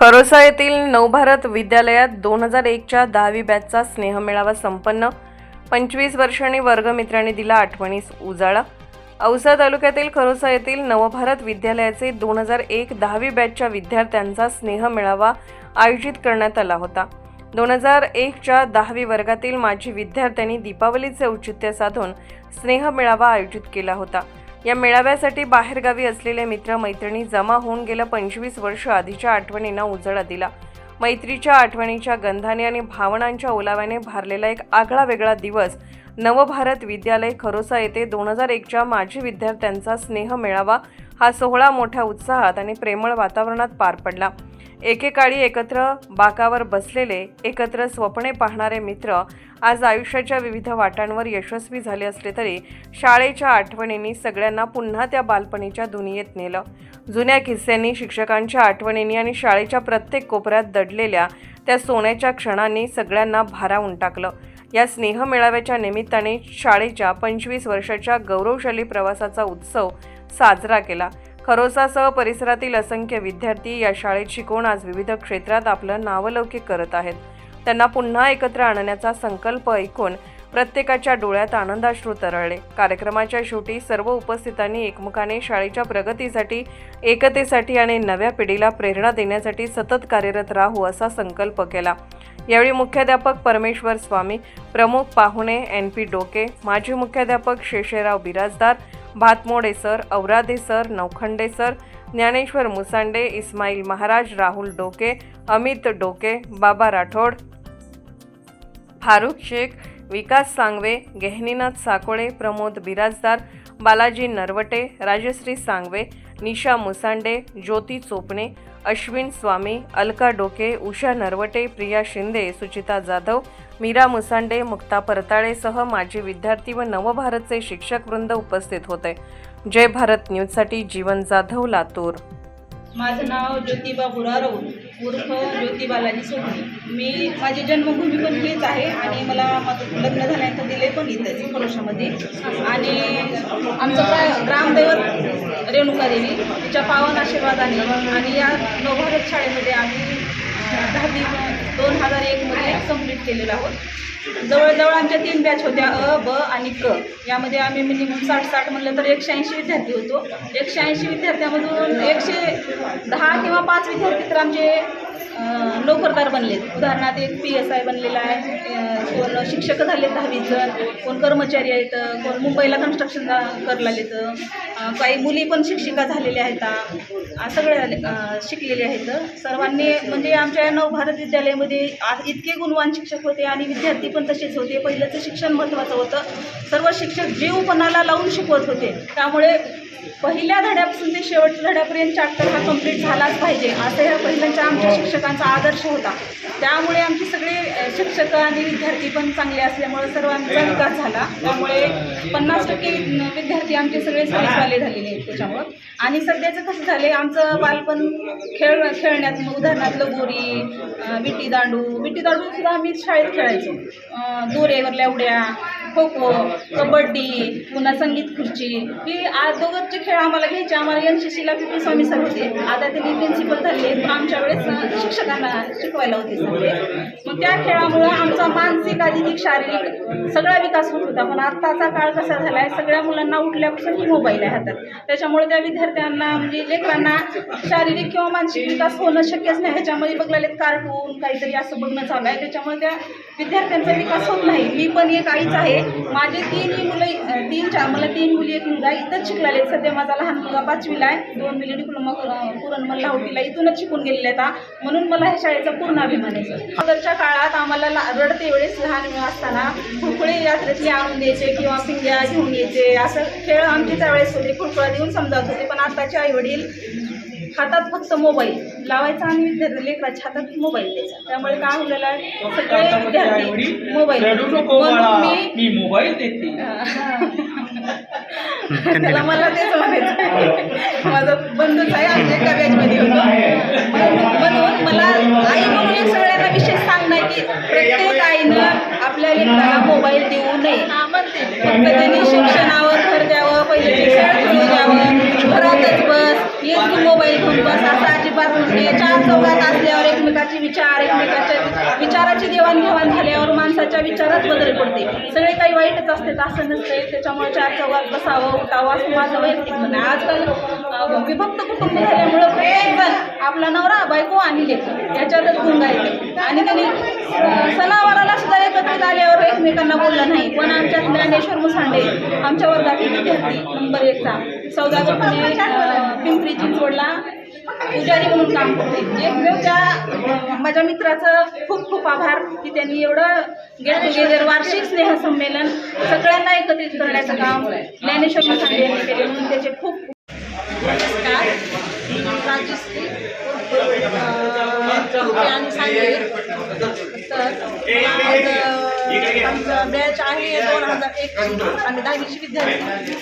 खरोसा येथील नवभारत विद्यालयात दोन हजार एकच्या दहावी बॅचचा स्नेहमेळावा संपन्न. पंचवीस वर्षांनी वर्गमित्रांनी दिला आठवणीस उजाळा. औसा तालुक्यातील खरोसा येथील नवभारत विद्यालयाचे दोन हजार एक दहावी बॅचच्या विद्यार्थ्यांचा स्नेहमेळावा आयोजित करण्यात आला होता. दोन हजार एकच्या दहावी वर्गातील माजी विद्यार्थ्यांनी दीपावलीचे औचित्य साधून स्नेहमेळावा आयोजित केला होता. या मेळाव्यासाठी बाहेरगावी असलेले मित्र मैत्रिणी जमा होऊन गेल्या पंचवीस वर्ष आधीच्या आठवणींना उजाळा दिला. मैत्रीच्या आठवणीच्या गंधाने आणि भावनांच्या ओलाव्याने भारलेला एक आगळा वेगळा दिवस. नवभारत विद्यालय खरोसा येथे दोन हजार एकच्या माजी विद्यार्थ्यांचा स्नेह मेळावा हा सोहळा मोठ्या उत्साहात आणि प्रेमळ वातावरणात पार पडला. एकेकाळी एकत्र बाकावर बसलेले एकत्र स्वप्ने पाहणारे मित्र आज आयुष्याच्या विविध वाटांवर यशस्वी झाले असले तरी शाळेच्या आठवणींनी सगळ्यांना पुन्हा त्या बालपणीच्या दुनियेत नेलं. जुन्या किस्स्यांनी शिक्षकांच्या आठवणींनी आणि शाळेच्या प्रत्येक कोपऱ्यात दडलेल्या त्या सोन्याच्या क्षणांनी सगळ्यांना भारावून टाकलं. या स्नेह मेळाव्याच्या निमित्ताने शाळेच्या पंचवीस वर्षाच्या गौरवशाली प्रवासाचा उत्सव साजरा केला. खरोसासह परिसरातील असंख्य विद्यार्थी या शाळेत शिकवून आज विविध क्षेत्रात आपलं नावलौकिक करत आहेत. त्यांना पुन्हा एकत्र आणण्याचा संकल्प ऐकून प्रत्येकाच्या डोळ्यात आनंदाश्रू तरळले. कार्यक्रमाच्या शेवटी सर्व उपस्थितांनी एकमुखाने शाळेच्या प्रगतीसाठी एकतेसाठी आणि नव्या पिढीला प्रेरणा देण्यासाठी सतत कार्यरत राहू असा संकल्प केला. यावेळी मुख्याध्यापक परमेश्वर स्वामी प्रमुख पाहुणे एन पी डोके माजी मुख्याध्यापक Sheshrao Birajdar Bhatmode sir Auradhe sir Naukhande sir Dnyaneshwar Musande Ismail Maharaj Rahul Doke Amit Doke बाबा राठोड फारुख शेख विकास सांगवे गेहनीनाथ साकोळे प्रमोद बिराजदार बालाजी नरवटे राजश्री सांगवे निशा मुसांडे ज्योती चोपणे अश्विन स्वामी अलका डोके उषा नरवटे प्रिया शिंदे सुचिता जाधव मीरा मुसांडे मुक्ता परताळेसह माजी विद्यार्थी व नवभारतचे शिक्षक वृंद उपस्थित होते. जय भारत न्यूजसाठी जीवन जाधव लातूर. माझं नाव ज्योतिबा बुराराव उर्फ ज्योतिबालाजी सोनी मी माझी जन्मभूमी पण हीच आहे आणि मला लग्न झाल्यानंतर दिले पण इथेच खरोशामध्ये आणि आमचं काय ग्रामदैवत रेणुका देवी तिच्या पावन आशीर्वादाने. आणि या नवभारत शाळेमध्ये आम्ही दहावी दोन हजार एकमध्ये कंप्लीट केलेलं आहोत. जवळजवळ आमच्या तीन बॅच होत्या अ ब आणि क. यामध्ये आम्ही मिनिमम साठ साठ म्हणलं तर एकशे ऐंशी विद्यार्थी होतो. एकशे ऐंशी विद्यार्थ्यामधून एकशे दहा किंवा पाच विद्यार्थी तर आमचे नोकरदार बनलेत. उदाहरणार्थ एक पी एस आय बनलेला आहे. कोण शिक्षक झाले जण. कोण कर्मचारी आहेत. कोण मुंबईला कन्स्ट्रक्शन करला येतं काही मुली पण शिक्षिका झालेल्या आहेत. सगळ्या शिकलेले आहेत. सर्वांनी म्हणजे आमच्या नवभारत विद्यालयामध्ये आज इतके गुणवान शिक्षक होते आणि विद्यार्थी पण तसेच होते. पहिल्याचं शिक्षण महत्त्वाचं होतं. सर्व शिक्षक जीवपणाला लावून शिकवत होते. त्यामुळे पहिल्या धड्यापासून ते शेवटच्या धड्यापर्यंत चॅप्टर हा कंप्लीट झालाच पाहिजे असं ह्या पहिल्यांच्या आमच्या शिक्षकांचा आदर्श होता. त्यामुळे आमचे सगळे शिक्षक आणि विद्यार्थी पण चांगले असल्यामुळे सर्वांचा विकास झाला. त्यामुळे पन्नास टक्के विद्यार्थी आमचे सगळे सायन्सवाले झालेले आहेत त्याच्यामुळं. आणि सध्याचं कसं झालं आहे आमचं बालपण खेळ खेळण्यात मग उदाहरणार्थ लगोरी विटी दांडू विटी दांडू सुद्धा आम्ही शाळेत खेळायचो. दोरेवरल्या उड्या खो खो कबड्डी पुन्हा संगीत खुर्ची ही अगोदरचे खेळ आम्हाला घ्यायचे. आम्हाला एन सी सीला पी पी स्वामी सर होते. आता त्यांनी प्रिन्सिपल झाले. पण आमच्या वेळेस शिक्षकांना शिकवायला होते सगळे. मग त्या खेळामुळं आमचा मानसिक अधिक शारीरिक सगळा विकास होत होता. पण आत्ताचा काळ कसा झाला आहे सगळ्या मुलांना उठल्यापासून ही मोबाईल आहे हातात. त्याच्यामुळे त्या विद्यार्थी विद्यार्थ्यांना म्हणजे लेकरांना शारीरिक किंवा मानसिक विकास होणं शक्यच नाही. ह्याच्यामध्ये बघलेले कार्टून काहीतरी असं बघणं चालू आहे. त्याच्यामुळे त्या विद्यार्थ्यांचा विकास होत नाही. मी पण एक आईच आहे. माझे तीनही मुलं तीन चार मला तीन मुली एक मुलगा इथंच शिकलेले आहेत सध्या माझा लहान मुलगा पाचवीला आहे. दोन मुली डिप्लोमा पुरण लाहोटीला इथूनच शिकून गेलेले आहेत. म्हणून मला ह्या शाळेचा पूर्ण अभिमान आहे. सर अगोदरच्या काळात आम्हाला ला- रडते वेळेस लहान असताना खुळखुळे यात्रेतले आणून द्यायचे किंवा पिंग्या घेऊन यायचे. असं खेळ आमचे त्यावेळेस होते. फुकळा देऊन समजावत होते. पण आताचे आई वडील हातात फक्त मोबाईल लावायचा आणि विद्यार्थी लेकराच्या हातात मोबाईल द्यायचा. त्यामुळे काय झालेलं आहे? सगळे विद्यार्थी मोबाईल मी मोबाईल देते. त्याला मला तेच म्हणायचं माझा बंधूच आहे आम्ही एका बॅचमध्ये होतो. म्हणून मला आई म्हणून एक सगळ्यांना विशेष सांगणं आहे की प्रत्येक आईनं आपल्या लेकराला मोबाईल देऊ नये. चार चौघात असल्यावर एकमेकाचे विचार एकमेकाच्या विचाराची देवाणघेवाण झाल्यावर माणसाच्या विचारात बदल पडते. सगळे काही वाईटच असते असं नसते. त्याच्यामुळे चार चौघात बसावं उठावं असं माझं वैयक्तिक म्हणणं आजकाल विभक्त कुटुंब झाल्यामुळं प्रत्येकजण आपला नवरा बायको आणि लेकर याच्यातच येते आणि त्यांनी सणावाराला सुद्धा एकत्रित आल्यावर एकमेकांना बोललं नाही. पण आमच्यात ज्ञानेश्वर मुसांडे आमच्या वर्गातील विद्यार्थी नंबर एकचा चौदा पिंपरी चिंचवडला पुजारी म्हणून काम करते. म्हणजे एकमेव त्या माझ्या मित्राचं खूप खूप आभार की त्यांनी एवढं गेट टुगेदर वार्षिक स्नेहसंमेलन सगळ्यांना एकत्रित करण्याचं काम ज्ञानेश्वर मसाले यांनी केले म्हणून त्याचे खूप नमस्कार. राजश्री आणि सांगली. तर आमचं बॅच आहे दोन हजार एक. आम्ही दहावीची विद्यार्थी.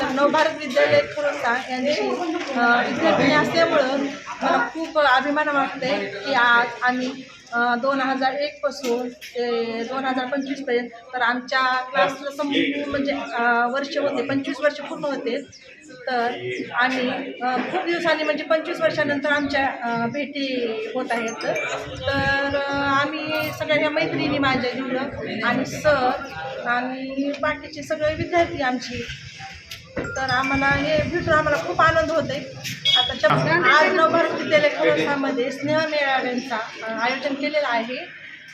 तर नवभारत विद्यालय थोडसा यांची अं, विद्यार्थिनी असल्यामुळं मला खूप अभिमान वाटते की आज आम्ही दोन हजार एकपासून ते दोन हजार पंचवीसपर्यंत तर आमच्या क्लासला संपूर्ण म्हणजे वर्ष होते पंचवीस वर्ष पूर्ण होते. तर आणि खूप दिवसांनी म्हणजे पंचवीस वर्षानंतर आमच्या भेटी होत आहेत. तर आम्ही सगळ्या ह्या मैत्रिणी माझ्या दिलं आणि सर आणि बाकीचे सगळे विद्यार्थी आमची. तर आम्हाला हे भेटून आम्हाला खूप आनंद होतोय. आता आज नवभारत विद्यालय खरोसामध्ये स्नेह मेळाव्यांचा आयोजन केलेलं आहे.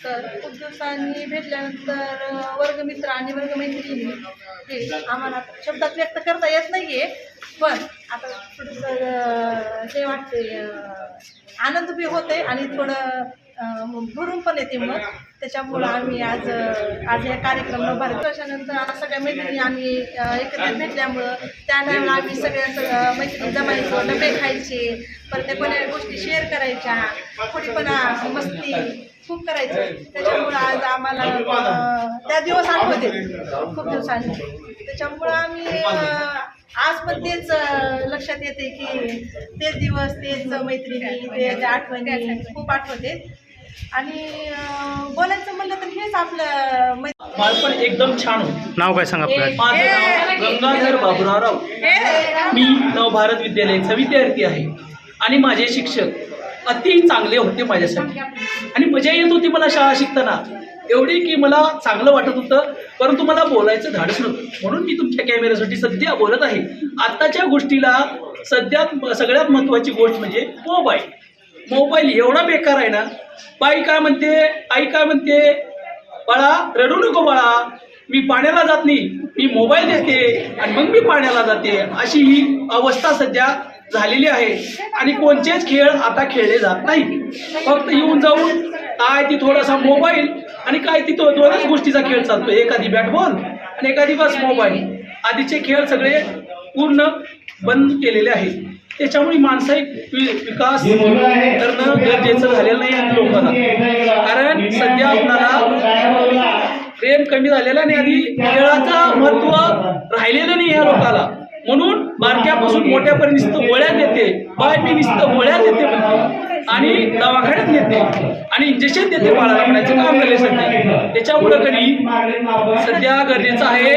तर खूप दिवसांनी भेटल्यानंतर वर्गमित्र आणि वर्गमैत्रिणी हे आम्हाला शब्दात व्यक्त करता येत नाही आहे पण आता थोडंसं हे वाटते आनंद बी होते आणि थोडं भरून पण येते मग त्याच्यामुळं आम्ही आज आज या कार्यक्रम भारत वर्षानंतर आता सगळ्या मैत्रिणी आम्ही एकत्र एकत्रित भेटल्यामुळं त्यानंतर आम्ही सगळ्या सगळं मैत्रिणी जमायचो डबे खायचे परत त्या कोणा गोष्टी शेअर करायच्या थोडीपणा मस्ती खूप करायचं. त्याच्यामुळं आज आम्हाला त्या दिवस आठवते. खूप दिवसांनी त्याच्यामुळं आम्ही आज पण तेच लक्षात येते की तेच दिवस तेच मैत्रिणी तेच आठवणी खूप आठवते. आणि बोलायचं म्हणलं तर हेच आपलं मै- बालपण एकदम छान होतं. नाव काय सांग माझं गंगाधर बाबुराव राव मी नवभारत विद्यालयाचा विद्यार्थी आहे. आणि माझे शिक्षक अति चांगले होते माझ्यासाठी. आणि मजा येत होती मला शाळा शिकताना. एवढी की मला चांगलं वाटत होतं परंतु मला बोलायचं धाडस नव्हतं. म्हणून मी तुमच्या कॅमेऱ्यासाठी सध्या बोलत आहे. आत्ताच्या गोष्टीला सध्यात सगळ्यात महत्त्वाची गोष्ट म्हणजे मोबाईल. मोबाईल एवढा बेकार आहे ना बाई काय म्हणते आई काय म्हणते बाळा रडू नको बाळा. मी पाण्याला जात नाही. मी मोबाईल देते आणि मग मी पाण्याला जाते. अशी ही अवस्था सध्या झालेली आहे. आणि कोणतेच खेळ आता खेळले जात नाही. फक्त येऊन जाऊन काय ती थोडासा मोबाईल आणि काय ती तो दोनच गोष्टीचा खेळ चालतो एखादी बॅट बॉल आणि एखादी बस मोबाईल आधीचे खेळ सगळे पूर्ण बंद केलेले आहेत. त्याच्यामुळे मानसिक वि- विकास करणं गरजेचं झालेलं नाही आहे लोकांना. कारण सध्या आपल्याला प्रेम कमी झालेलं नाही आधी खेळाचं महत्त्व राहिलेलं नाही या लोकाला म्हणून बारक्यापासून मोठ्यापर्यंत नुसतं गोळ्या देते बाय मी नुसतं गोळ्या देते म्हणते. आणि दवाखान्यात नेते. आणि इंजेक्शन देते बाळाला म्हणायचं काम झाले सध्या. त्याच्यामुळं कधी सध्या गरजेचं आहे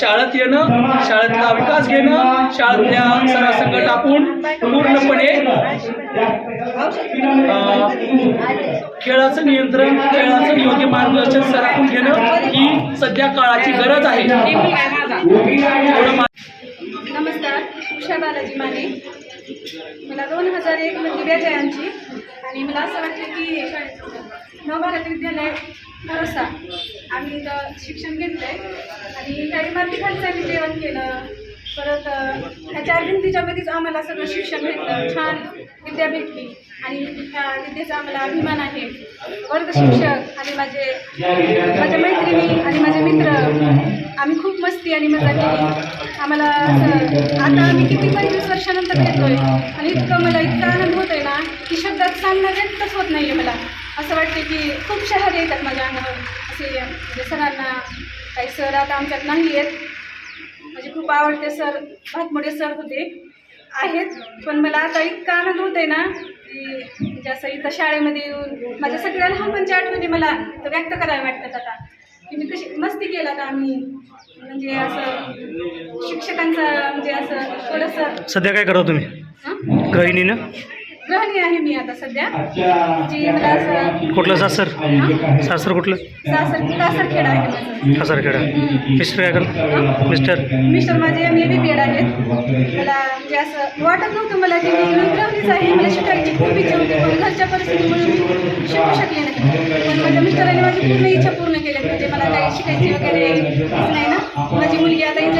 शाळेत येणं शाळेतला विकास घेणं शाळेतल्या सरासंग टाकून पूर्णपणे खेळाचं नियंत्रण खेळाचं योग्य मार्गदर्शन सराखून घेणं ही सध्या काळाची गरज आहे. नमस्कार उषा बालाजी माने. मला दोन हजार एक म्हणजे दिव्या जयांची आणि मला असं वाटतं की नवभारत विद्यालय भरोसा. आम्ही इथं शिक्षण घेतलं आहे आणि त्या इमारतीखालचं आम्ही जेवण केलं. परत अ, ह्या चार आम्हाला सगळं शिक्षण भेटलं. छान विद्या भेटली आणि त्या विद्येचा आम्हाला अभिमान आहे. वर्ग शिक्षक आणि माझे माझ्या मैत्रिणी आणि माझे मित्र आम्ही खूप मस्ती आणि मजा केली. आम्हाला असं आता आम्ही किती पंचवीस वर्षानंतर येतोय आणि इतकं मला इतका आनंद होतोय ना की शब्दात सांगणं व्यक्तच होत नाही आहे मला. असं वाटते की खूप शहर येतात माझ्या अंगावर. असे म्हणजे सरांना काही सर आता आमच्यात नाही आहेत म्हणजे खूप आवडते सर भातमोडे सर होते. आहेत पण मला आता इतका आनंद होत आहे ना की म्हणजे असं इथं शाळेमध्ये येऊन माझ्या सगळ्या लहानपणच्या आठवणी मला तर व्यक्त करायला वाटतात आता. की मी कशी मस्ती केला तर आम्ही. म्हणजे असं शिक्षकांचं म्हणजे असं थोडंसं सध्या काय करा तुम्ही? हं? गृहिणीनं गृहिणी आहे मी आता सध्या. जी मला असं कुठलं? सासर? सासर कुठलं? सासर कासरखेड आहे माझं. सासरखेडा. मिस्टर काय करतात? मिस्टर मिस्टर माझे M A B B Ed आहेत. मला म्हणजे असं वाटत नव्हतं मला की मी मी गृहिणीच आहे. मला शिकायची खूप इच्छा होती पण घरच्या परिस्थितीमुळे मी शिकू शकले नाही. पण माझ्या मिस्टरांनी माझी पूर्ण इच्छा पूर्ण केल्या म्हणजे मला काही शिकायची वगैरे नाही ना. माझी मुलगी आता लास्ट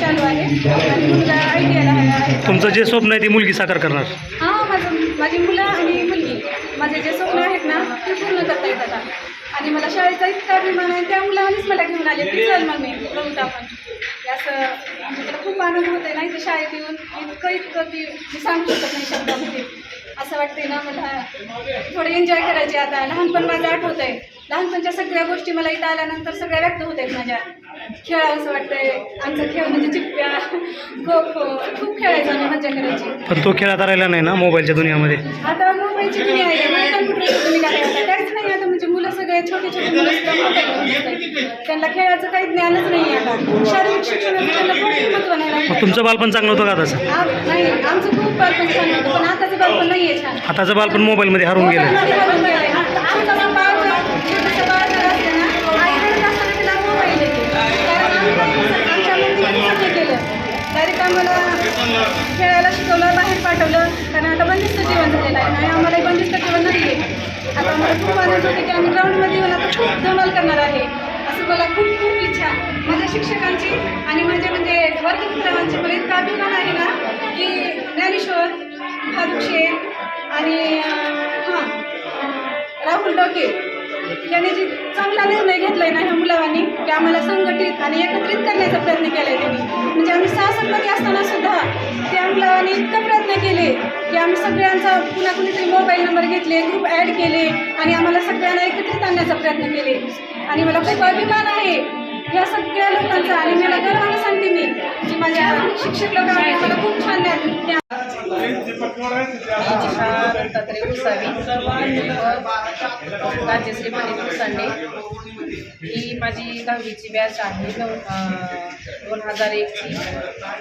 चालू आहे आणि मुलगा आय टी आयला आहे तुमचं जे स्वप्न आहे ती मुलगी साकार करणार. हां माझं माझी मुलं आणि मुलगी. माझे जे स्वप्न आहेत ना ते पूर्ण करता येतात आता. आणि मला शाळेचा इतका अभिमान आहे त्या मुलानेच मला घेऊन आले की चल मग मी बघूत आपण हे असं म्हणजे मला खूप आनंद होत आहे ना इथं शाळेत येऊन. इतकं इतकं की मी सांगू शकत नाही शब्दामध्ये. असं वाटतंय ना मला थोडं एन्जॉय करायचे आता. लहानपण माझं आठवत आहे लहानपणच्या सगळ्या गोष्टी मला इथं आल्यानंतर सगळ्या व्यक्त होत आहेत माझ्या. खेळावं असं वाटतंय. आमचा खेळ म्हणजे चिप्प्या खो खो खूप खेळायचो आम्ही मजा करायची. पण तो खेळ आता राहिला नाही ना मोबाईलच्या दुनियामध्ये? आता मोबाईलची दुनिया आहे. कम्प्युटरची दुनिया आहे आता. काहीच नाही आता म्हणजे मुलं सगळे छोटे छोटे मुलं सुद्धा. त्यांना खेळाचं काही ज्ञानच नाही आता. शारीरिक शिक्षणाचं त्यांना कोणतंच महत्त्व नाही मग राहिलं. तुमचं बालपण चांगलं होतं का तसं आ- नाही. आमचं खूप बालपण छान होतं पण आताचं बालपण नाही आहे छान. आताचं बालपण मोबाईलमध्ये हरून गेलं. खूप आनंद होते की आम्ही ग्राउंडमध्ये येऊन आता खूप धमाल करणार आहे. असं मला खूप खूप इच्छा माझ्या शिक्षकांची आणि माझ्या म्हणजे वर्गमित्रांची मला इतका अभिमान आहे ना की ज्ञानेश्वर फारुख शेख आणि हां राहुल डोके यांनी जी चांगला निर्णय घेतलाय ना ह्या मुलांनी की आम्हाला संघटित आणि एकत्रित करण्याचा प्रयत्न केलाय त्यांनी. म्हणजे आम्ही सासरमध्ये असताना सुद्धा त्या मुलांनी इतका प्रयत्न केले की आम्ही सगळ्यांचा पुन्हा कुणीतरी मोबाईल नंबर घेतले ग्रुप ॲड केले आणि आम्हाला सगळ्यांना एकत्रित आणण्याचा प्रयत्न केले. आणि मला खूप अभिमान आहे या सगळ्या लोकांचा आणि मला गर्वाने सांगते मी की माझ्या शिक्षक लोकांनी मला खूप छान ज्ञान ज्ञान शाळा दत्तात्रय उसावी व राज्यश्री पंडित मुसांडे ही माझी दहावीची बॅच आहे. नऊ दोन हजार एकची.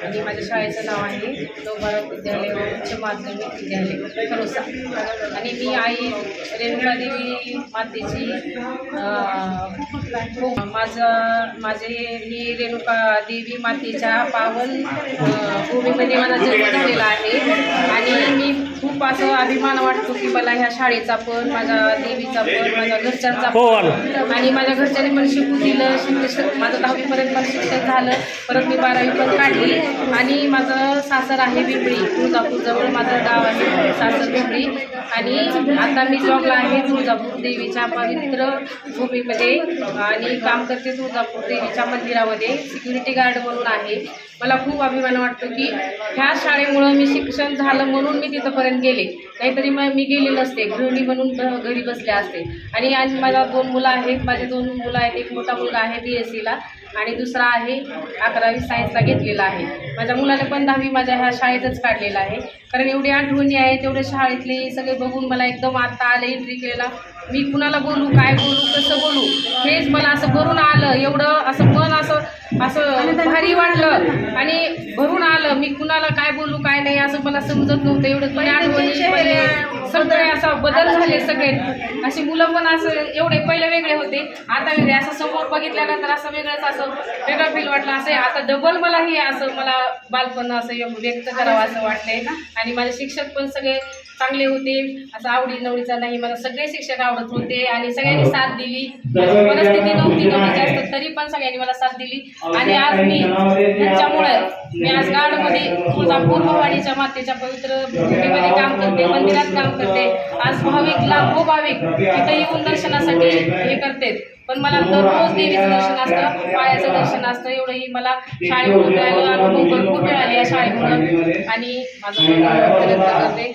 आणि माझ्या शाळेचं नाव आहे नवभारत विद्यालय उच्च माध्यमिक विद्यालय. खरोसा. आणि मी आई रेणुका देवी मातेची माझं माझे मी रेणुका देवी मातेच्या पावन भूमीमध्ये माझा जन्म झालेला आहे. आणि मी खूप असं अभिमान वाटतो की मला ह्या शाळेचा पण माझ्या देवीचा पण माझ्या घरच्यांचा हो. पण. आणि माझ्या घरच्यांनी पण शिकून दिलं माझं दहावीपर्यंत मला शिक्षण झालं परत मी बारावी पण काढली. आणि माझं सासर आहे पिंपळी तुळजापूरजवळ माझं गाव आहे सासर पिंपळी आणि आता मी जॉबला आहे तुळजापूर देवीच्या पवित्र भूमीमध्ये. आणि काम करते तुळजापूर देवीच्या मंदिरामध्ये. सिक्युरिटी गार्ड म्हणून आहे. मला खूप अभिमान वाटतो की ह्या शाळेमुळं मी शिक्षण झालं म्हणून मी तिथंपर्यंत गेले नाहीतरी मग मी गेले नसते गृहिणी म्हणून घ- घरी बसले असते. आणि आणि मला दोन मुलं आहेत. माझे दोन मुलं आहेत. एक मोठा मुलगा आहे बी एस सीला आणि दुसरा आहे अकरावी सायन्सला घेतलेला आहे. माझ्या मुलाने पण दहावी माझ्या ह्या शाळेतच काढलेला आहे. कारण एवढी आठवणी आहे तेवढे शाळेतले सगळे बघून मला एकदम आत्ता आलं एंट्री केलेला. मी कुणाला बोलू काय बोलू कसं बोलू हेच मला असं करून आलं. एवढं असं असं भारी वाटलं. आणि भरून आलं. मी कुणाला काय बोलू काय नाही असं मला समजत नव्हतं. एवढं जुन्या आठवणी सगळे असं बदल झाले सगळे. अशी मुलं पण असं एवढे पहिले वेगळे होते. आता वेगळे. असं समोर बघितल्यानंतर असं वेगळंच असं वेगळं फील वाटलं. असं आता डबल मला हे असं मला बालपण असं व्यक्त करावं असं वाटलंय आणि माझे शिक्षक पण सगळे चांगले होते असं आवडी नवडीचा नाही मला सगळे शिक्षक आवडत होते आणि सगळ्यांनी साथ दिली. परिस्थिती नव्हती कमी जास्त तरी पण सगळ्यांनी मला साथ दिली. आणि आज मी त्यांच्यामुळे मी आज गाडमध्ये तुळजापूर भवानीच्या मातेच्या पवित्र भूमीमध्ये काम करते मंदिरात काम करते. आज भाविक लाखो भाविक तिथं येऊन दर्शनासाठी हे करते पण मला दररोज देवीचं दर्शन असतं पायाचं दर्शन असतं एवढंही मला शाळेकडून मिळालं अनुभव भरपूर मिळाले या शाळेकडून आणि माझं करते.